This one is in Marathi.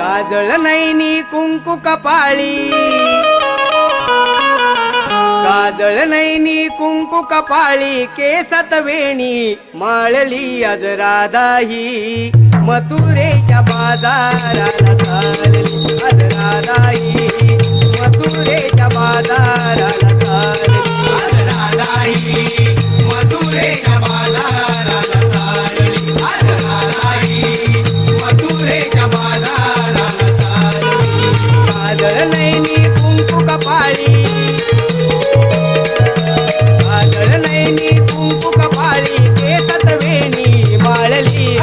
काजळ नैनी कुंकू कपाळी. काजळ नैनी कुंकू कपाळी केसात वेणी माळली आज राधाही. मथुरेच्या बाजाराला चालली आज राधाही. मथुरेच्या बाजाराला चालली आज राधाही. मथुरेच्या बाजाराला चालली आज राधाही. मथुरेच्या बाजार काजळ नैनी कुंकू कपाळी. काजळ नैनी कुंकू कपाळी. केसात वेणी माळली